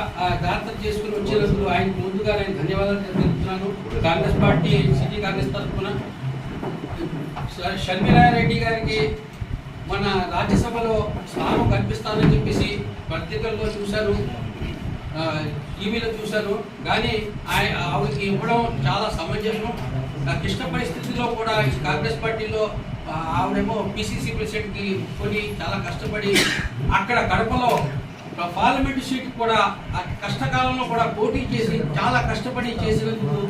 సక్రమంగా చేసుకుని వచ్చినందుకు ఆయనకు ముందుగా నేను ధన్యవాదాలు తెలుపుతున్నాను కాంగ్రెస్ పార్టీ సిటీ కాంగ్రెస్ తరఫున. షర్మిలారెడ్డి గారికి మన రాజ్యసభలో స్థానం కనిపిస్తానని చెప్పేసి పత్రికల్లో చూశారు టీవీలో చూశాను. కానీ ఆయన ఆవిడకి ఇవ్వడం చాలా సమంజసం. ఆ క్లిష్ట పరిస్థితిలో కూడా ఈ కాంగ్రెస్ పార్టీలో ఆవిడేమో పిసిసి ప్రెసిడెంట్కి కొని చాలా కష్టపడి అక్కడ కడపలో పార్లమెంటు సీట్ కూడా ఆ కష్టకాలంలో కూడా పోటీ చేసి చాలా కష్టపడి చేసినందుకు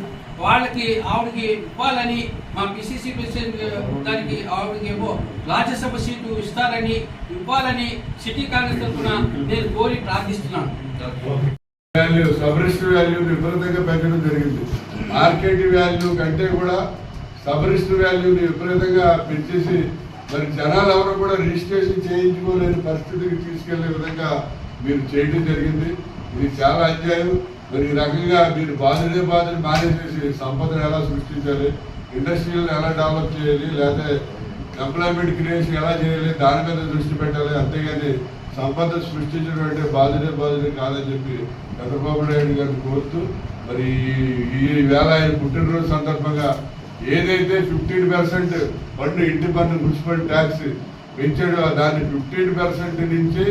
వాళ్ళకి ఆవిడకి ఇవ్వాలని మా పిసిసి ప్రెసిడెంట్ దానికి ఆవిడకి ఏమో రాజ్యసభ సీటు ఇస్తారని ఇవ్వాలని సిటీ కాంగ్రెస్ తరఫున నేను కోరి ప్రార్థిస్తున్నాను. వాల్యూ సబరిస్ట్ వాల్యూ విపరీతంగా పెంచడం జరిగింది. మార్కెట్ వాల్యూ కంటే కూడా సబరిస్ట్ వాల్యూని విపరీతంగా పెంచేసి మరి జనాలు ఎవరు కూడా రిజిస్ట్రేషన్ చేయించుకోలేని పరిస్థితికి తీసుకెళ్ళే విధంగా మీరు చేయడం జరిగింది. ఇది చాలా అధ్యాయం మరి ఈ రకంగా మీరు బాధనే బాధని చేసి సంపదను ఎలా సృష్టించాలి ఇండస్ట్రీలను ఎలా డెవలప్ చేయాలి లేదా ఎంప్లాయ్మెంట్ క్రియేషన్ ఎలా చేయాలి దాని మీద దృష్టి పెట్టాలి. అంతేగాని సంపద సృష్టించడం అంటే బాధనే బాధనే కాదని చెప్పి చంద్రబాబు నాయుడు గారిని కోరుతూ మరి ఈ- ఈ వేళ ఆయన పుట్టినరోజు సందర్భంగా ఏదైతే ఫిఫ్టీన్ పర్సెంట్ పన్ను ఇంటి పన్ను మున్సిపల్ ట్యాక్స్ పెంచాడో దాన్ని ఫిఫ్టీన్ పర్సెంట్ నుంచి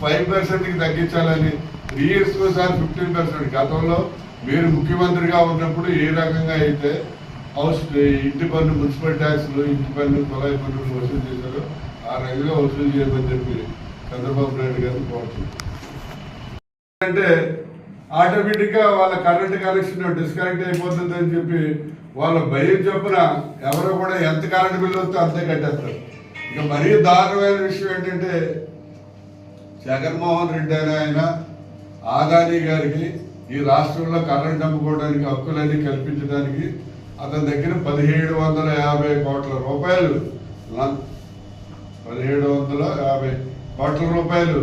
ఫైవ్ పర్సెంట్కి తగ్గించాలని త్రీ ఇయర్స్ ఒకసారి ఫిఫ్టీన్ పర్సెంట్. గతంలో మీరు ముఖ్యమంత్రిగా ఉన్నప్పుడు ఏ రకంగా అయితే హౌస్ ఇంటి పన్ను మున్సిపల్ ట్యాక్స్లు ఇంటి పన్ను కొలాయి పన్నులు వసూలు చేశారో ఆ రకంగా వసూలు చేయమని చెప్పి చంద్రబాబు నాయుడు గారిని కోరుతుంది అంటే ఆటోమేటిక్గా వాళ్ళ కరెంట్ కనెక్షన్ డిస్కనెక్ట్ అయిపోతుంది అని చెప్పి వాళ్ళ భయం చెప్పిన ఎవరు కూడా ఎంత కరెంట్ బిల్లు వస్తే అంతే కట్టేస్తారు. ఇక మరీ దారుణమైన విషయం ఏంటంటే జగన్మోహన్ రెడ్డి అనే ఆయన ఆదాని గారికి ఈ రాష్ట్రంలో కరెంట్ అమ్ముకోవడానికి హక్కులన్నీ కల్పించడానికి అతని దగ్గర పదిహేడు వందల యాభై కోట్ల రూపాయలు పదిహేడు వందల యాభై కోట్ల రూపాయలు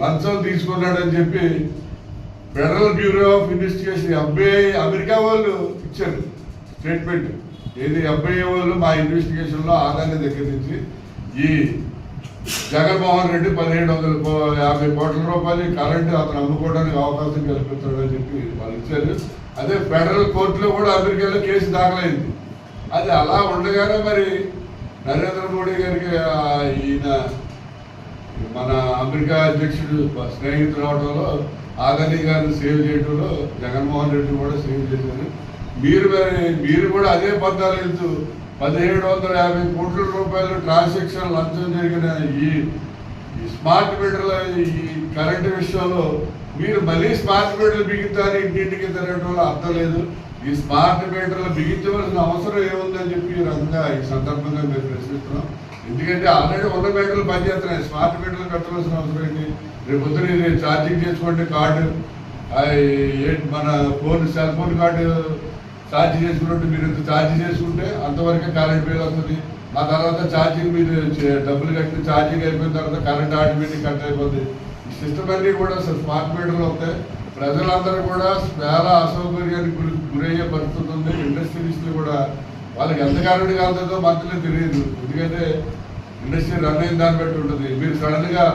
లంచం తీసుకున్నాడని చెప్పి federal bureau of investigation FII America వాళ్ళు ఇచ్చారు స్టేట్మెంట్. ఏది ఎఫ్ఐఐ వాళ్ళు మా ఇన్వెస్టిగేషన్లో లో దగ్గర నుంచి ఈ జగన్మోహన్ రెడ్డి పదిహేడు వందల యాభై కోట్ల రూపాయలు కరెంటు అతను అమ్ముకోవడానికి అవకాశం కల్పిస్తాడని చెప్పి వాళ్ళు ఇచ్చారు. అదే ఫెడరల్ కోర్టులో కూడా అమెరికాలో కేసు దాఖలైంది. అది అలా ఉండగానే మరి నరేంద్ర మోడీ గారికి ఈయన మన అమెరికా అధ్యక్షుడు స్నేహితులు అవడంలో ఆదని గారిని సేవ్ చేయడంలో జగన్మోహన్ రెడ్డి కూడా సేవ్ చేశారు. మీరు మరి మీరు కూడా అదే పద్దాలు వెళ్తూ పదిహేడు వందల యాభై కోట్ల రూపాయలు ట్రాన్సాక్షన్ లంచం జరిగిన ఈ ఈ స్మార్ట్ మీటర్ల ఈ కరెంటు విషయంలో మీరు మళ్ళీ స్మార్ట్ మీటర్లు బిగించాలి ఇంటింటికి తిరగడంలో అర్థం లేదు. ఈ స్మార్ట్ మీటర్లు బిగించవలసిన అవసరం ఏముందని చెప్పి ఈ రకంగా ఈ సందర్భంగా మేము ప్రశ్నిస్తున్నాం. ఎందుకంటే ఆల్రెడీ ఉన్న మీటర్లు పనిచేస్తున్నాయి. స్మార్ట్ మీటర్లు పెట్టవలసిన అవసరం ఏంటి? రేపు పొద్దున ఛార్జింగ్ చేసుకోండి కార్డు. మన phone cell phone card charge చేసుకున్నట్టు మీరు ఇంత ఛార్జ్ చేసుకుంటే అంతవరకే కరెంట్ బిల్ వస్తుంది. ఆ తర్వాత ఛార్జింగ్ మీరు డబ్బులు కట్టి ఛార్జింగ్ అయిపోయిన తర్వాత కరెంట్ ఆటోమేటిక్ కట్ అయిపోతుంది ఈ సిస్టమ్ అన్నీ కూడా స్మార్ట్ మీటర్లు వస్తాయి. ప్రజలందరూ కూడా చాలా అసౌకర్యానికి గురి గురయ్యే పరిస్థితి ఉంది. ఇండస్ట్రియలిస్టులు కూడా వాళ్ళకి ఎంత కరెంట్ కాలుతుందో మంత్లీ తెలియదు. ఎందుకంటే ఇండస్ట్రీ రన్ అయిన దాన్ని బట్టి ఉంటుంది. మీరు సడన్గా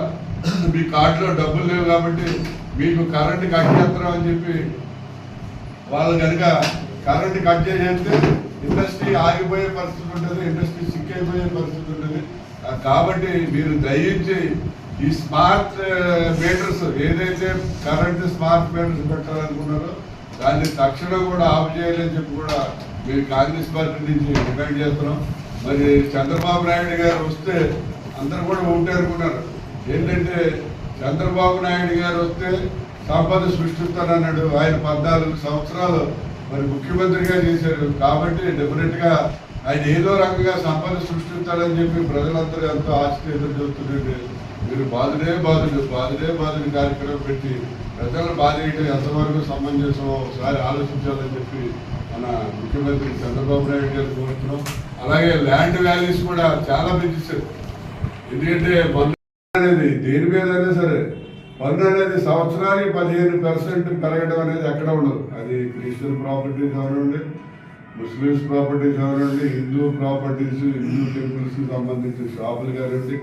మీ కార్డులో డబ్బులు లేవు కాబట్టి మీకు కరెంట్ కట్ చేస్తున్నాం అని చెప్పి వాళ్ళు కనుక కరెంట్ కట్ చేసేస్తే ఇండస్ట్రీ ఆగిపోయే పరిస్థితి ఉంటుంది ఇండస్ట్రీ సిక్ అయిపోయే పరిస్థితి ఉంటుంది. కాబట్టి మీరు దయించి ఈ స్మార్ట్ మీటర్స్ ఏదైతే కరెంట్ స్మార్ట్ మీటర్స్ పెట్టాలనుకున్నారో దాన్ని తక్షణం కూడా ఆఫ్ చేయాలని చెప్పి కూడా మీరు కాంగ్రెస్ పార్టీ నుంచి డిమాండ్ చేస్తున్నాం. మరి చంద్రబాబు నాయుడు గారు వస్తే అందరూ కూడా ఒకటే అనుకున్నారు. ఏంటంటే చంద్రబాబు నాయుడు గారు వస్తే సంపద సృష్టిస్తానన్నాడు. ఆయన పద్నాలుగు సంవత్సరాలు మరి ముఖ్యమంత్రిగా చేశారు. కాబట్టి డెఫినెట్గా ఆయన ఏదో రకంగా సంపద సృష్టిస్తాడని చెప్పి ప్రజలందరూ ఎంతో ఆశ ఎదురు చూస్తున్నారు మీరు బాధుడే బాధుడు బాధుడే బాధుడు కార్యక్రమం పెట్టి ప్రజలను బాధేయటం ఎంతవరకు సమంజసమో ఒకసారి ఆలోచించాలని చెప్పి మన ముఖ్యమంత్రి చంద్రబాబు నాయుడు గారు కోరుతున్నాం. అలాగే ల్యాండ్ వాల్యూస్ కూడా చాలా పెంచేశారు. ఎందుకంటే పన్ను అనేది దేని మీద అయినా సరే పన్ను అనేది సంవత్సరానికి పదిహేను పర్సెంట్ పెరగడం అనేది ఎక్కడ ఉండదు. అది క్రిస్టియన్ ప్రాపర్టీస్ అవనండి ముస్లిమ్స్ ప్రాపర్టీస్ అవనండి హిందూ ప్రాపర్టీస్ హిందూ టెంపుల్స్కి సంబంధించిన షాపులు కానివ్వండి.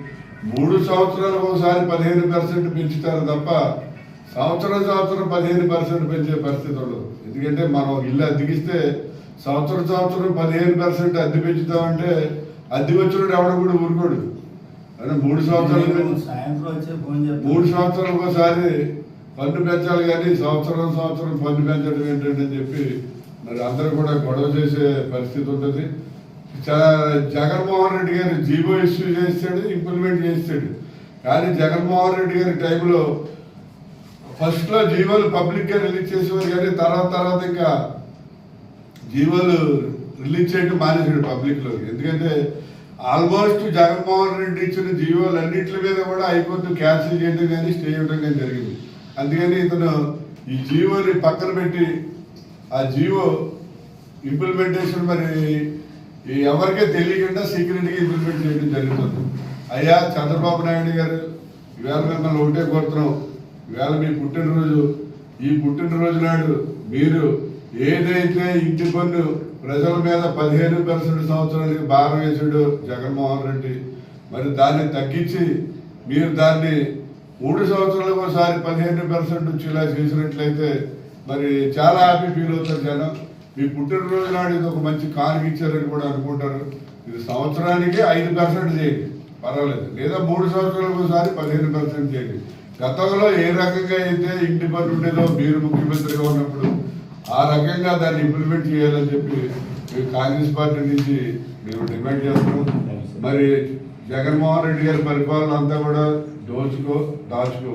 మూడు సంవత్సరాలకు ఒకసారి పదిహేను పర్సెంట్ పెంచుతారు తప్ప సంవత్సరం సంవత్సరం పదిహేను పర్సెంట్ పెంచే పరిస్థితి ఉండదు. ఎందుకంటే మనం ఇల్లు అద్దెకిస్తే సంవత్సరం సంవత్సరం పదిహేను పర్సెంట్ అద్దె పెంచుతామంటే అద్దె వచ్చినప్పుడు ఎవడ కూడా ఊరుకోడు. అంటే మూడు సంవత్సరాలు మూడు సంవత్సరాలు ఒకసారి పన్ను పెంచాలి కానీ సంవత్సరం సంవత్సరం పన్ను పెంచడం ఏంటంటే అని చెప్పి మరి అందరూ కూడా గొడవ చేసే పరిస్థితి ఉంటుంది. జగన్మోహన్ రెడ్డి గారు జీవో ఇష్యూ చేస్తాడు ఇంప్లిమెంట్ చేస్తాడు. కానీ జగన్మోహన్ రెడ్డి గారి టైంలో ఫస్ట్లో జీవోలు పబ్లిక్గా రిలీజ్ చేసేవారు కానీ తర్వాత తర్వాత ఇంకా జీవోలు రిలీజ్ చేయడం మానేసాడు పబ్లిక్లో ఎందుకంటే ఆల్మోస్ట్ జగన్మోహన్ రెడ్డి ఇచ్చిన జీవోలు అన్నింటి మీద కూడా హైకోర్టు క్యాన్సిల్ చేయడం కానీ స్టే ఇవ్వడం కానీ జరిగింది. అందుకని ఇతను ఈ జీవోని పక్కన పెట్టి ఆ జీవో ఇంప్లిమెంటేషన్ మరి ఎవరికే తెలియకుండా సీక్రెట్గా ఇంప్లిమెంట్ చేయడం జరుగుతుంది. అయ్యా చంద్రబాబు నాయుడు గారు ఈవేళ మిమ్మల్ని ఒకటే కోరుతున్నాం. ఈవేళ మీ పుట్టినరోజు ఈ పుట్టినరోజు నాడు మీరు ఏదైతే ఇంటి పన్ను ప్రజల మీద పదిహేను పర్సెంట్ సంవత్సరానికి భారం వేసాడు జగన్మోహన్ రెడ్డి మరి దాన్ని తగ్గించి మీరు దాన్ని మూడు సంవత్సరాలకు ఒకసారి పదిహేను పర్సెంట్ వచ్చేలా చేసినట్లయితే మరి చాలా హ్యాపీ ఫీల్ అవుతారు జనం. మీ పుట్టినరోజు నాడు ఇది ఒక మంచి కానుక ఇచ్చారని కూడా అనుకుంటారు. ఇది సంవత్సరానికి ఐదు పర్సెంట్ చేయండి. పర్వాలేదు. లేదా మూడు సంవత్సరాలకు ఒకసారి పదిహేను పర్సెంట్ చేయండి. గతంలో ఏ రకంగా అయితే ఇంటి పన్ను ఉండేదో మీరు ముఖ్యమంత్రిగా ఉన్నప్పుడు ఆ రకంగా దాన్ని ఇంప్లిమెంట్ చేయాలని చెప్పి కాంగ్రెస్ పార్టీ నుంచి మేము డిమాండ్ చేస్తున్నాం. మరి జగన్మోహన్ రెడ్డి గారి పరిపాలన అంతా కూడా దోచుకో దాచుకో.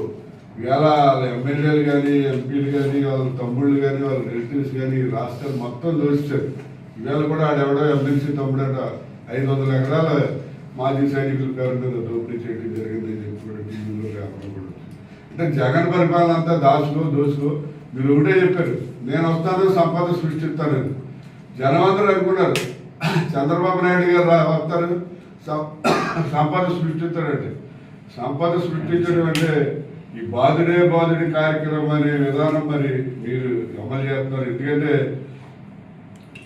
ఇవాళ వాళ్ళ ఎమ్మెల్యేలు కానీ ఎంపీలు కానీ వాళ్ళ తమ్ముళ్ళు కానీ వాళ్ళ రిలేటివ్స్ కానీ రాష్ట్రం మొత్తం దోచారు ఇవాళ కూడా ఆడెవడో ఎమ్మెల్సీ తమ్ముడట ఐదు వందల ఎకరాల మాజీ సైనికుల పేరు మీద దోపిడీ చేయడం జరిగిందని చెప్పి కూడా టీవీలో కూడా అంటే జగన్ పరిపాలన అంతా దాచుకో దోచుకో. మీరు ఒకటే చెప్పారు. నేను వస్తాను సంపద సృష్టిస్తానని జనం అందరూ అనుకున్నారు చంద్రబాబు నాయుడు గారు వస్తారు. సం- సంపద సృష్టిస్తాడండి సంపద సృష్టించడం అంటే ఈ బాధుడే బాధుడి కార్యక్రమం అనే విధానం మరి మీరు అమలు చేస్తున్నారు. ఎందుకంటే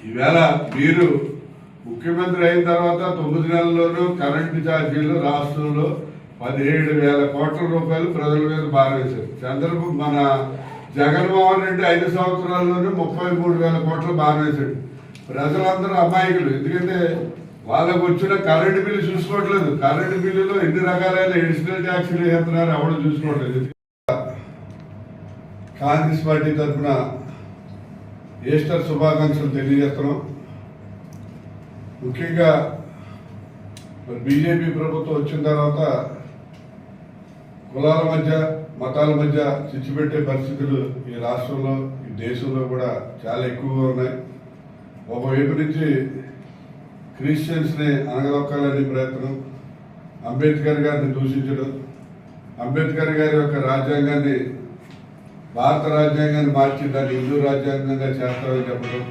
ఈవేళ మీరు ముఖ్యమంత్రి అయిన తర్వాత తొమ్మిది నెలల్లోనూ కరెంటు ఛార్జీలు రాష్ట్రంలో పదిహేడు వేల కోట్ల రూపాయలు ప్రజల మీద భారవేశారు చంద్రబాబు మన జగన్మోహన్ రెడ్డి ఐదు సంవత్సరాల్లోనే ముప్పై మూడు వేల కోట్లు భారవేశాడు ప్రజలందరూ అమాయకులు. ఎందుకంటే వాళ్ళకు వచ్చిన కరెంటు బిల్లు చూసుకోవట్లేదు. కరెంటు బిల్లులో ఎన్ని రకాలైన ఎడిషనల్ ట్యాక్సులు వేస్తున్నారు ఎవరు చూసుకోవట్లేదు. కాంగ్రెస్ పార్టీ తరఫున ఈస్టర్ శుభాకాంక్షలు తెలియజేస్తున్నాం. ముఖ్యంగా బీజేపీ ప్రభుత్వం వచ్చిన తర్వాత కులాల మధ్య మతాల మధ్య చిచ్చు పెట్టే పరిస్థితులు ఈ రాష్ట్రంలో ఈ దేశంలో కూడా చాలా ఎక్కువగా ఉన్నాయి. ఒకవైపు నుంచి క్రిస్టియన్స్ని అనగలొక్కాలనే ప్రయత్నం అంబేద్కర్ గారిని దూషించడం అంబేద్కర్ గారి యొక్క రాజ్యాంగాన్ని భారత రాజ్యాంగాన్ని మార్చి దాన్ని హిందూ రాజ్యాంగంగా చేస్తామని చెప్పడం.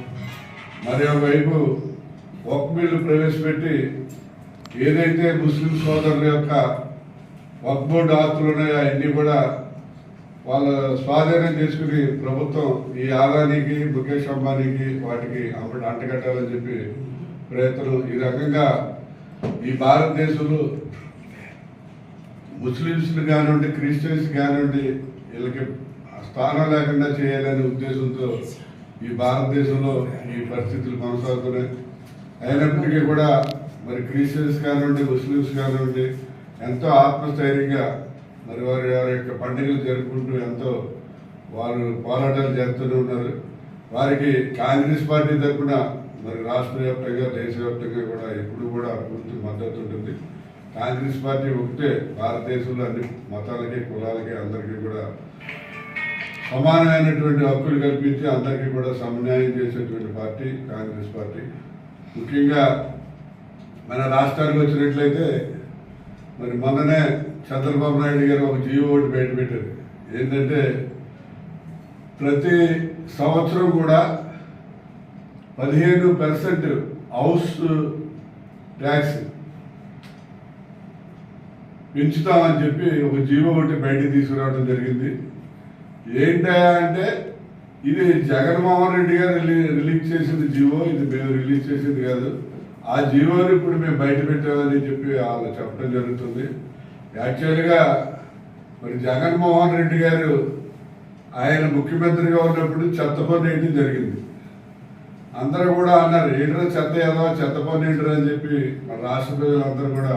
మరి ఒకవైపు వక్ బిల్లు ప్రవేశపెట్టి ఏదైతే ముస్లిం సోదరుల యొక్క వక్ బోర్డు ఆస్తులు ఉన్నాయో అవన్నీ కూడా వాళ్ళ స్వాధీనం చేసుకుని ప్రభుత్వం ఈ ఆదానికి ముఖేష్ అంబానీకి వాటికి అప్పుడు అంటగట్టాలని చెప్పి ప్రయత్నం. ఈ రకంగా ఈ భారతదేశంలో ముస్లిమ్స్ని కానివ్వండి క్రిస్టియన్స్ కానివ్వండి వీళ్ళకి స్థానం లేకుండా చేయాలనే ఉద్దేశంతో ఈ భారతదేశంలో ఈ పరిస్థితులు కొనసాగుతున్నాయి. అయినప్పటికీ కూడా మరి క్రిస్టియన్స్ కానివ్వండి ముస్లిమ్స్ కానివ్వండి ఎంతో ఆత్మస్థైర్యంగా మరి వారి వారి యొక్క పండుగలు జరుపుకుంటూ ఎంతో వారు పోరాటాలు చేస్తూనే ఉన్నారు. వారికి కాంగ్రెస్ పార్టీ తరఫున మరి రాష్ట్ర వ్యాప్తంగా దేశవ్యాప్తంగా కూడా ఎప్పుడు కూడా పూర్తి మద్దతు ఉంటుంది. కాంగ్రెస్ పార్టీ ఒకటే భారతదేశంలో అన్ని మతాలకి కులాలకి అందరికీ కూడా సమానమైనటువంటి హక్కులు కల్పించి అందరికీ కూడా సమన్యాయం చేసేటువంటి పార్టీ కాంగ్రెస్ పార్టీ. ముఖ్యంగా మన రాష్ట్రానికి వచ్చినట్లయితే మరి మొన్ననే చంద్రబాబు నాయుడు గారు ఒక జీవో ఒకటి బయట పెట్టారు. ఏంటంటే ప్రతి సంవత్సరం కూడా పదిహేను పర్సెంట్ హౌస్ ట్యాక్స్ పెంచుతామని చెప్పి ఒక జీవో ఒకటి బయటికి తీసుకురావడం జరిగింది. ఏంటయా అంటే ఇది జగన్మోహన్ రెడ్డి గారు రిలీజ్ చేసింది జీవో ఇది మేము రిలీజ్ చేసింది కాదు. ఆ జీవోని ఇప్పుడు మేము బయట పెట్టామని చెప్పి వాళ్ళు చెప్పడం జరుగుతుంది. యాక్చువల్గా మరి జగన్మోహన్ రెడ్డి గారు ఆయన ముఖ్యమంత్రిగా ఉన్నప్పుడు చెత్త పన్ను జరిగింది. అందరూ కూడా అన్నారు ఏంటో చెత్త ఏదో చెత్త పన్ను ఏంటో అని చెప్పి మన రాష్ట్ర ప్రజలందరూ కూడా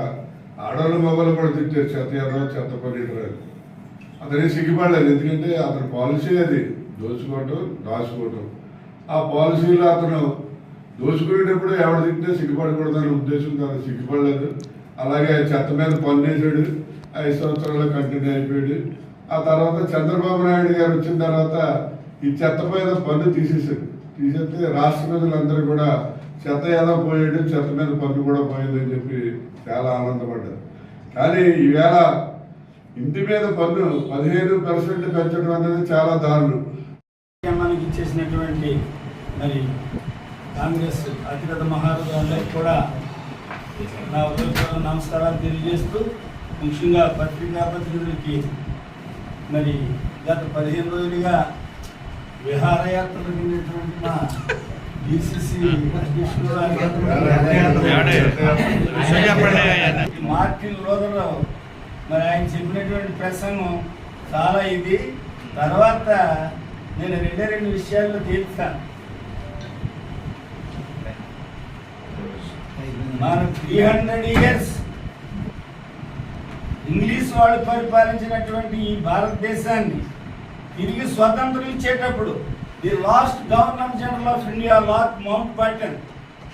ఆడవాళ్ళు మొబైల్ కూడా తిట్టారు చెత్త ఏదో చెత్త పన్ను ఏంటో అని అతని సిగ్గుపడలేదు. ఎందుకంటే అతని పాలసీ అది దోచుకోవటం దాచుకోవటం. ఆ పాలసీలో అతను దోచుకునేటప్పుడు ఎవరు తింటే సిగ్గుపడకూడదనే ఉద్దేశం తన సిగ్గుపడలేదు. అలాగే చెత్త మీద పన్ను వేసాడు ఐదు సంవత్సరాలు కంటిన్యూ అయిపోయాడు. ఆ తర్వాత చంద్రబాబు నాయుడు గారు వచ్చిన తర్వాత ఈ చెత్త మీద పన్ను తీసేసాడు తీసేస్తే రాష్ట్ర ప్రజలందరూ కూడా చెత్త ఎలా పోయాడు చెత్త మీద పన్ను కూడా పోయిందని చెప్పి చాలా ఆనందపడ్డారు. కానీ ఈవేళ ఇంటి మీద పన్ను పదిహేను పర్సెంట్ పెంచడం అనేది చాలా దారుణం. మనకి ఇచ్చేసినటువంటి మరి కాంగ్రెస్ అతిరథ మహారాజులందరికీ కూడా నా ఉదయపూర్వక నమస్కారాలు తెలియజేస్తూ ముఖ్యంగా పత్రికా ప్రతినిధులకి మరి గత పదిహేను రోజులుగా విహారయాత్రలు వెళ్ళినటువంటి మా డిసిసి మార్టిన్ లోదరావు మరి ఆయన చెప్పినటువంటి ప్రసంగం చాలా ఇది. తర్వాత నేను రెండే రెండు విషయాల్లో తీర్చాను మన త్రీ హండ్రెడ్ ఇయర్స్ ఇంగ్లీష్ వాళ్ళు పరిపాలించినటువంటి ఈ భారతదేశాన్ని తిరిగి స్వతంత్రం ఇచ్చేటప్పుడు the last governor general of India lord Mountbatten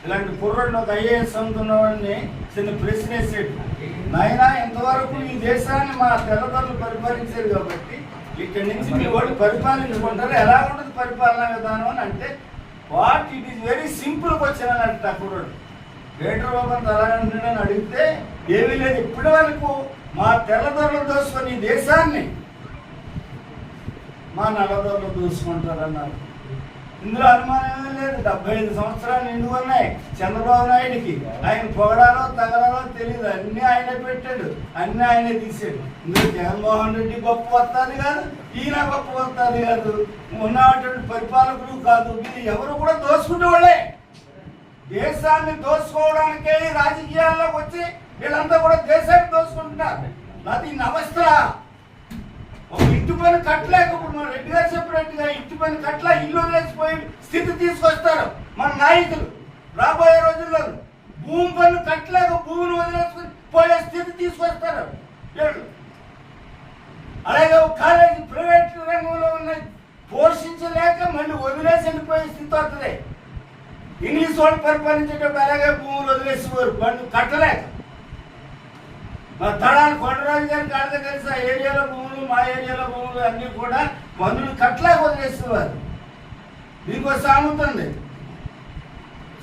ఇలాంటి కుర్రాడిని ఒక ఐఏఎస్ అందుతున్న వాడిని చిన్న ప్రశ్న వేసాడు నాయన ఇంతవరకు ఈ దేశాన్ని మా తెల్లదొరలు పరిపాలించారు కాబట్టి ఇక్కడి నుంచి మీ వాళ్ళు పరిపాలించుకుంటారు. ఎలా ఉంటుంది పరిపాలనా విధానం? అని అంటే what? It is very simple question అని అంట కుర్రోడు. లీటర్ బాబు అంత అడిగితే ఏమీ లేదు ఇప్పటి వరకు మా తెల్లదొరలు దోసుకొని దేశాన్ని మా నల్లదొరలు దూసుకుంటారన్నారు. ఇందులో అనుమానం ఏమీ లేదు. డెబ్బై ఐదు సంవత్సరాలు నిండు ఉన్నాయి. చంద్రబాబు నాయుడికి ఆయన పొగడాలో తగడాలో తెలియదు అన్ని ఆయనే పెట్టాడు. అన్ని ఆయనే తీసాడు ఇందులో జగన్మోహన్ రెడ్డి గొప్ప వస్తుంది కాదు ఈయన గొప్ప వస్తుంది కాదు. ఉన్నటువంటి పరిపాలకులు కాదు ఇది ఎవరు కూడా దోసుకునే వాళ్ళే దేశాన్ని దోసుకోవడానికే ఈ రాజకీయాల్లోకి వచ్చి వీళ్ళంతా కూడా దేశాన్ని దోసుకుంటున్నారు. అది నవస్థ ఒక ఇంటి పని కట్టలేక ఇప్పుడు మన రెడ్డి గారు చెప్పినట్టుగా ఇంటి పని కట్టలే ఇల్లు వదిలేసిపోయి స్థితి తీసుకొస్తారు మన నాయకులు. రాబోయే రోజుల్లో భూమి పన్ను కట్టలేక భూమిని వదిలేసుకుని పోయే స్థితి తీసుకొస్తారు వీళ్ళు. అలాగే ఒక కాలేజీ ప్రైవేట్ రంగంలో ఉన్న పోషించలేక మళ్ళీ వదిలేసి వెళ్ళిపోయే స్థితి వస్తుంది. ఇంగ్లీష్ వాళ్ళు పరిపాలించేటప్పుడు అలాగే భూములు వదిలేసేవారు బండ్లు కట్టలేక. మా తడాలు కొండరాజు గారికి అడగ తెలుసు ఆ ఏరియాలో భూములు మా ఏరియాలో భూములు అన్నీ కూడా బంధువులు కట్టలేక వదిలేసేవారు. దీనికి ఒక సామెత ఉంది.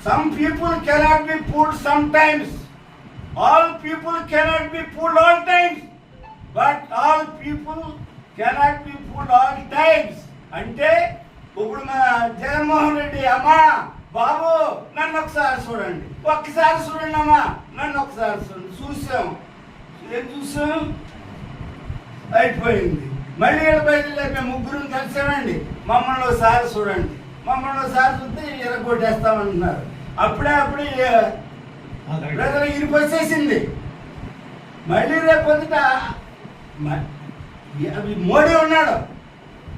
Some people cannot be fooled some times all people cannot be fooled all times but all people cannot be fooled all times అంటే ఇప్పుడు మన జగన్మోహన్ రెడ్డి అమ్మా బాబు నన్ను ఒకసారి చూడండి. ఒక్కసారి చూడండి అమ్మా. నన్ను ఒకసారి చూడండి. చూసాం. ఏం చూసాం? అయిపోయింది. మళ్ళీ వీళ్ళ బయలుదేరి మేము ముగ్గురు కలిసామండి. మమ్మల్ని ఒకసారి చూడండి. మమ్మల్ని ఒకసారి చూస్తే ఎరగొట్టేస్తామంటున్నారు అప్పుడే అప్పుడే ప్రజలు ఇరుపు వచ్చేసింది. మళ్ళీ రేపు పొద్దుట మోడీ ఉన్నాడు.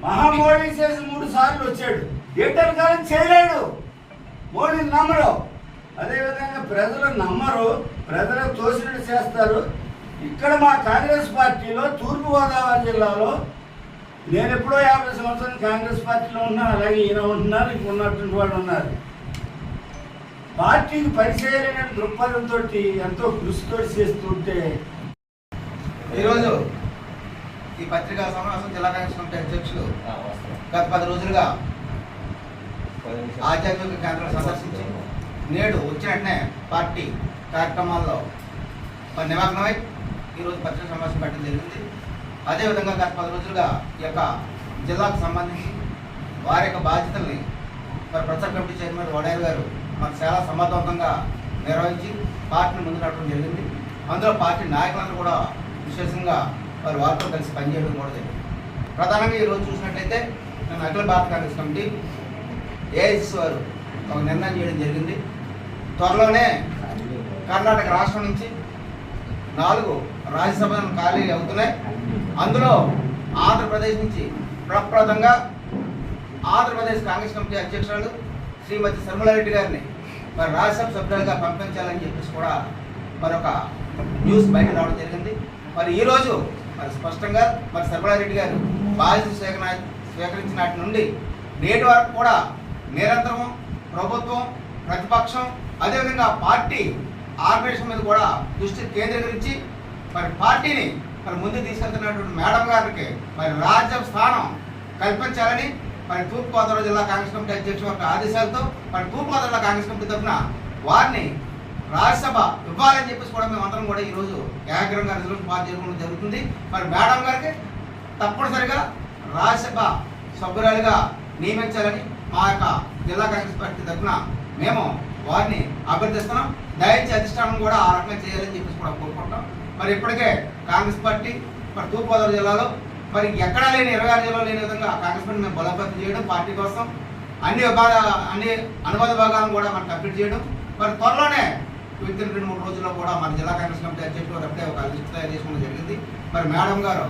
మహామోడీ చేసి మూడు సార్లు వచ్చాడు. ఎటర్ కాలం చేయలేడు. మోడీ నమ్మరు. అదేవిధంగా ప్రజలు నమ్మరు ప్రజలు తోసినట్టు చేస్తారు. ఇక్కడ మా కాంగ్రెస్ పార్టీలో తూర్పుగోదావరి జిల్లాలో నేను ఎప్పుడో యాభై సంవత్సరాలు కాంగ్రెస్ పార్టీలో ఉన్నాను అలాగే ఈయన ఉంటున్నారు ఇంక ఉన్నటువంటి వాళ్ళు ఉన్నారు. పార్టీకి పరిచయమైన దృక్పథంతో ఎంతో కృషితో చేస్తుంటే ఈరోజు ఈ పత్రికా సమావేశం జిల్లా కాంగ్రెస్ కమిటీ అధ్యక్షులు గత పది రోజులుగా ఆధ్యాత్మిక కేంద్రం సందర్శించి నేడు వచ్చిన పార్టీ కార్యక్రమాల్లో నిమగ్నమై ఈరోజు పత్రిక సమావేశం పెట్టడం జరిగింది. అదేవిధంగా గత పది రోజులుగా ఈ యొక్క జిల్లాకు సంబంధించి వారి యొక్క బాధ్యతల్ని మరి ప్రచార కమిటీ చైర్మన్ వడేరు గారు మనకు చాలా సమర్థవంతంగా నిర్వహించి పార్టీని ముందు నడపడం జరిగింది. అందులో పార్టీ నాయకులందరూ కూడా విశేషంగా వారి వారితో కలిసి పనిచేయడం కూడా జరిగింది. ప్రధానంగా ఈరోజు చూసినట్లయితే నేను అఖిల భారత కాంగ్రెస్ కమిటీ ఏఐసిసి వారు ఒక నిర్ణయం చేయడం జరిగింది. త్వరలోనే కర్ణాటక రాష్ట్రం నుంచి నాలుగు రాజ్యసభలు ఖాళీలు అవుతున్నాయి. అందులో ఆంధ్రప్రదేశ్ నుంచి ప్రప్రదంగా ఆంధ్రప్రదేశ్ కాంగ్రెస్ కమిటీ అధ్యక్షురాలు శ్రీమతి శర్మలారెడ్డి గారిని మరి రాజ్యసభ సభ్యులుగా పంపించాలని చెప్పేసి కూడా మరొక న్యూస్ బయట రావడం జరిగింది. మరి ఈరోజు మరి స్పష్టంగా మరి శర్మలారెడ్డి గారు బాధ్యత స్వీకరణ స్వీకరించిన నాటి నుండి నేటి వరకు కూడా నిరంతరం ప్రభుత్వం ప్రతిపక్షం అదేవిధంగా పార్టీ ఆర్గనైజేషన్ మీద కూడా దృష్టి కేంద్రీకరించి మరి పార్టీని మరి ముందుకు తీసుకెళ్తున్నటువంటి మేడం గారికి మరి రాజ్య స్థానం కల్పించాలని మరి తూర్పుగోదావరి జిల్లా కాంగ్రెస్ కమిటీ అధ్యక్షుల యొక్క ఆదేశాలతో మరి తూర్పుగోదావరి జిల్లా కాంగ్రెస్ కమిటీ తరఫున వారిని రాజ్యసభ ఇవ్వాలని చెప్పేసి కూడా మేమందరం కూడా ఈరోజు ఏకాగ్రంగా రిజల్యూషన్ పాస్ చేసుకోవడం జరుగుతుంది. మరి మేడం గారికి తప్పనిసరిగా రాజ్యసభ సభ్యురాలుగా నియమించాలని మా యొక్క జిల్లా కాంగ్రెస్ పార్టీ తరఫున మేము వారిని అభ్యర్థిస్తున్నాం. దయచేసి అధిష్టానం కూడా ఆ రకంగా చేయాలని చెప్పేసి కూడా కోరుకుంటాం మరి ఇప్పటికే కాంగ్రెస్ పార్టీ మరి తూర్పుగోదావరి జిల్లాలో మరి ఎక్కడా లేని ఇరవై ఆరు జిల్లాలో లేని విధంగా కాంగ్రెస్ పార్టీ మేము బలోపేతం చేయడం పార్టీ కోసం అన్ని విభాగ అన్ని అనుబంధ భాగాలను కూడా మనం కంప్లీట్ చేయడం. మరి త్వరలోనే విత్ ఇన్ రెండు మూడు రోజుల్లో కూడా మన జిల్లా కాంగ్రెస్ కమిటీ అధ్యక్షులు అప్పుడే ఒక లిస్ట్ తయారు చేసుకోవడం జరిగింది. మరి మేడం గారు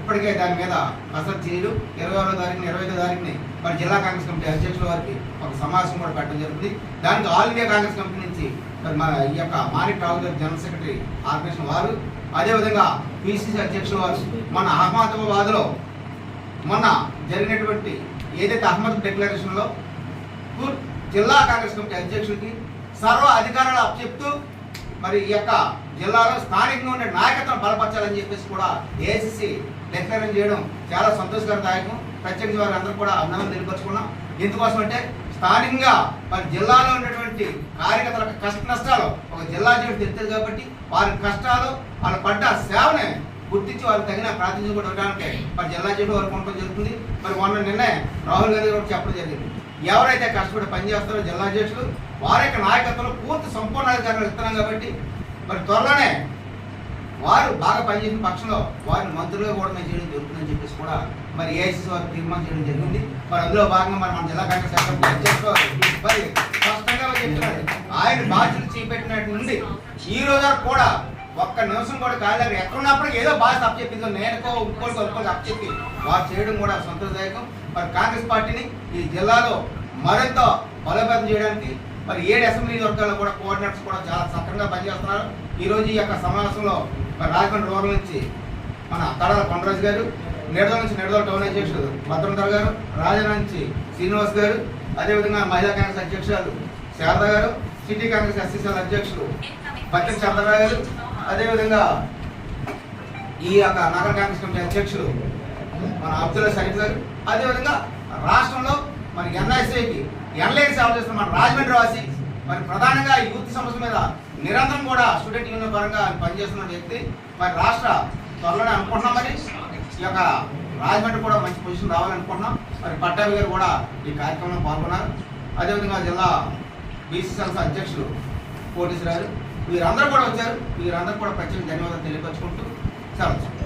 ఇప్పటికే దాని మీద కసరత్ చేయడం ఇరవై ఆరో తారీఖున ఇరవై ఐదో తారీఖుని మరి జిల్లా కాంగ్రెస్ కమిటీ అధ్యక్షుల వారికి ఒక సమావేశం కూడా పెట్టడం జరుగుతుంది. దానికి ఆల్ ఇండియా కాంగ్రెస్ కమిటీ నుంచి మరి మన ఈ యొక్క మాణిక్ రావు గారు జనరల్ సెక్రటరీ ఆర్గనైజేషన్ వారు అదేవిధంగా పిసిసి అధ్యక్షుల వారు మన అహ్మదాబాద్లో మొన్న జరిగినటువంటి ఏదైతే అహ్మద్ డిక్లరేషన్లో జిల్లా కాంగ్రెస్ కమిటీ అధ్యక్షుడికి సర్వ అధికారాలు అప్పచెప్తూ మరి ఈ యొక్క జిల్లాలో స్థానికంగా ఉండే నాయకత్వం బలపరచాలని చెప్పేసి కూడా ఏసీసీ డిక్లరేషన్ చేయడం చాలా సంతోషకరదాయకం ప్రత్యేకించి వారి అందరూ కూడా అభినందనలు తెలియపరుచుకున్నాం. ఎందుకోసం అంటే స్థానికంగా మరి జిల్లాలో ఉన్నటువంటి కార్యకర్తల యొక్క కష్ట నష్టాలు ఒక జిల్లా జీవితం తెలుస్తుంది కాబట్టి వారి కష్టాలు వాళ్ళు పడ్డ సేవని గుర్తించి వాళ్ళకి తగిన ప్రాతినిధ్యం కూడా ఇవ్వడానికి మరి జిల్లా జట్టు వరకు ఉండటం జరుగుతుంది. మరి మొన్న నిన్నే రాహుల్ గాంధీ గారు చెప్పడం జరిగింది. ఎవరైతే కష్టపడి పనిచేస్తారో జిల్లా అధ్యక్షులు వారి యొక్క నాయకత్వంలో పూర్తి సంపూర్ణ అధికారులు ఇస్తున్నాం కాబట్టి మరి త్వరలోనే వారు బాగా పనిచేసిన పక్షంలో వారిని మంత్రులుగా కూడా మేము చేయడం జరుగుతుందని చెప్పేసి కూడా మరి ఏఐసీసీ వారు తీర్మానం చేయడం జరిగింది. మరి అందులో భాగంగా మరి మన జిల్లా కాంగ్రెస్ అధ్యక్షులు మరి స్పష్టంగా చెప్తున్నారు. ఆయన బాధ్యతలు చేపెట్టినట్టు నుండి ఈ రోజు కూడా ఒక్క నిమిషం కూడా కాలేదు ఎక్కడున్నప్పుడు ఏదో బాధ తప్పు చెప్పిందో నేనుకో ఇంకోటి తప్పు చెప్పి వారు చేయడం కూడా సంతోషదాయకం. మరి కాంగ్రెస్ పార్టీని ఈ జిల్లాలో మరింత బలోపేతం చేయడానికి మరి ఏడు అసెంబ్లీ వర్గాల్లో కూడా కోఆర్డినేటర్స్ కూడా చాలా చక్కగా పనిచేస్తున్నారు. ఈరోజు ఈ యొక్క సమావేశంలో మరి రాజమండ్రి రూరల్ నుంచి మన తడాల కొండరాజు గారు నిడదల నుంచి నిడదల టౌన్ అధ్యక్షుడు భద్రంధర్ గారు రాజన నుంచి శ్రీనివాస్ గారు అదేవిధంగా మహిళా కాంగ్రెస్ అధ్యక్షురాలు శారద గారు సిటీ కాంగ్రెస్ ఎస్సీసీఎల్ అధ్యక్షులు పత్తి చంద్రరావు గారు అదేవిధంగా ఈ యొక్క నగర కాంగ్రెస్ కమిటీ అధ్యక్షులు మన అబ్దుల్లా షరీఫ్ గారు అదేవిధంగా రాష్ట్రంలో మరి ఎన్ఐసికి ఎన్లైన్ సేవ చేస్తున్న మన రాజమండ్రి వాసి మరి ప్రధానంగా ఈ యూత్ సమస్య మీద నిరంతరం కూడా స్టూడెంట్ యూనియన్ పరంగా పనిచేస్తున్న వ్యక్తి మరి రాష్ట్ర త్వరలోనే అనుకుంటున్నాం మరి. ఈ యొక్క రాజమండ్రి కూడా మంచి పొజిషన్ రావాలనుకుంటున్నాం మరి పట్టాభి గారు కూడా ఈ కార్యక్రమంలో పాల్గొన్నారు. అదేవిధంగా జిల్లా బీసీసీఎల్స్ అధ్యక్షులు కోటేశ్వర గారు వీరందరూ కూడా వచ్చారు. వీరందరూ కూడా ప్రత్యేక ధన్యవాదాలు తెలియపరచుకుంటూ సెలవు